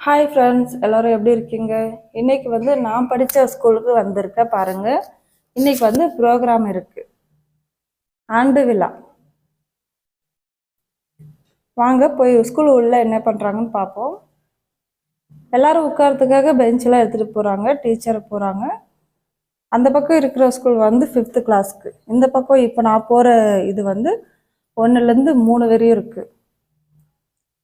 Hi friends எல்லோரும் எப்படி இருக்கீங்க? இன்னைக்கு வந்து நான் படித்த ஸ்கூலுக்கு வந்திருக்கேன் பாருங்கள் இன்றைக்கி வந்து ப்ரோக்ராம் இருக்குது ஆண்டு விழா. வாங்க போய் ஸ்கூல் உள்ள என்ன பண்ணுறாங்கன்னு பார்ப்போம். எல்லோரும் உட்காரத்துக்காக பெஞ்செலாம் எடுத்துகிட்டு போகிறாங்க டீச்சர் போகிறாங்க அந்த பக்கம் இருக்கிற ஸ்கூல் வந்து ஃபிஃப்த்து கிளாஸ்க்கு இந்த பக்கம் இப்போ நான் போகிற இது வந்து ஒன்றுலேருந்து மூணு வரையும் இருக்குது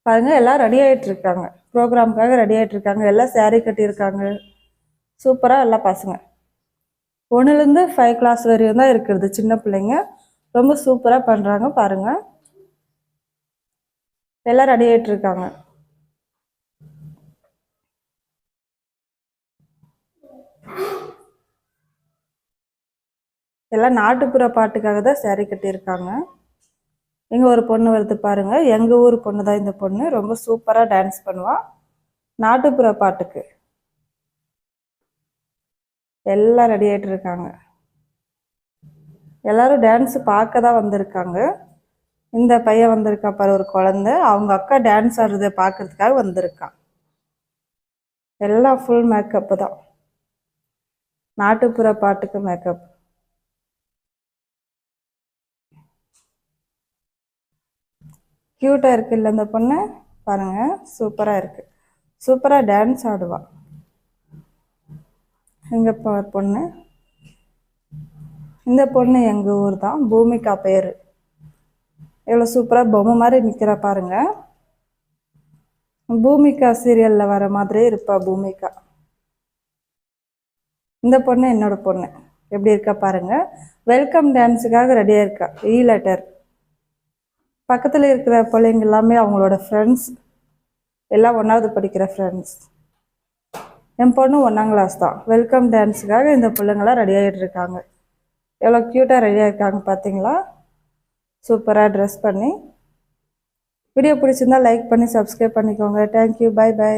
பாருங்க எல்லாம் ரெடி ஆகிட்டு இருக்காங்க ப்ரோக்ராமுக்காக ரெடி ஆகிட்டுருக்காங்க எல்லாம் சேரீ கட்டியிருக்காங்க. சூப்பராக எல்லாம் பசங்க. ஒன்றுலேருந்து ஃபைவ் கிளாஸ் வரையும் தான் இருக்கிறது சின்ன பிள்ளைங்க. ரொம்ப சூப்பராக பண்ணுறாங்க பாருங்கள் எல்லாம் ரெடி ஆகிட்டு இருக்காங்க எல்லாம் நாட்டுப்புற பாட்டுக்காக தான் சேரீ கட்டியிருக்காங்க. இங்கே ஒரு பொண்ணு வருது பாருங்கள் எங்கள் ஊர் பொண்ணு தான் இந்த பொண்ணு. ரொம்ப சூப்பராக டான்ஸ் பண்ணுவாள் நாட்டுப்புற பாட்டுக்கு. எல்லாம் ரெடி ஆகிட்டு இருக்காங்க. எல்லாரும் டான்ஸ் பார்க்க தான் வந்திருக்காங்க. இந்த பையன் வந்திருக்கா பாரு ஒரு குழந்தை. அவங்க அக்கா டான்ஸ் ஆடுறத பார்க்கறதுக்காக வந்திருக்கான் எல்லாம் ஃபுல் மேக்கப் தான். நாட்டுப்புற பாட்டுக்கு மேக்கப் க்யூட்டாக இருக்குல்ல இந்த பொண்ணு? பாருங்கள் சூப்பராக இருக்குது சூப்பராக டான்ஸ் ஆடுவாள் எங்கள் பார் பொண்ணு? இந்த பொண்ணு எங்கள் ஊர் தான். பூமிகா பேர். எவ்வளோ சூப்பராக பொம்மை மாதிரி நிற்கிறா பாருங்க. பூமிகா சீரியலில் வர மாதிரியே இருப்பா பூமிகா இந்த பொண்ணு என்னோட பொண்ணு. எப்படி இருக்கா பாருங்க. வெல்கம் டான்ஸுக்காக ரெடியாக இருக்கா. இ லெட்டர் பக்கத்தில் இருக்கிற பிள்ளைங்க எல்லாமே அவங்களோட ஃப்ரெண்ட்ஸ் எல்லாம் ஒன்றாவது படிக்கிற ஃப்ரெண்ட்ஸ் என் பொண்ணு ஒன்றாம் கிளாஸ் தான். வெல்கம் டான்ஸுக்காக இந்த பிள்ளைங்களாம் ரெடி ஆகிட்டு இருக்காங்க. எவ்வளோ க்யூட்டாக ரெடி இருக்காங்க பார்த்தீங்களா சூப்பராக ட்ரெஸ் பண்ணி. வீடியோ பிடிச்சிருந்தா லைக் பண்ணி சப்ஸ்கிரைப் பண்ணிக்கோங்க. Thank you bye by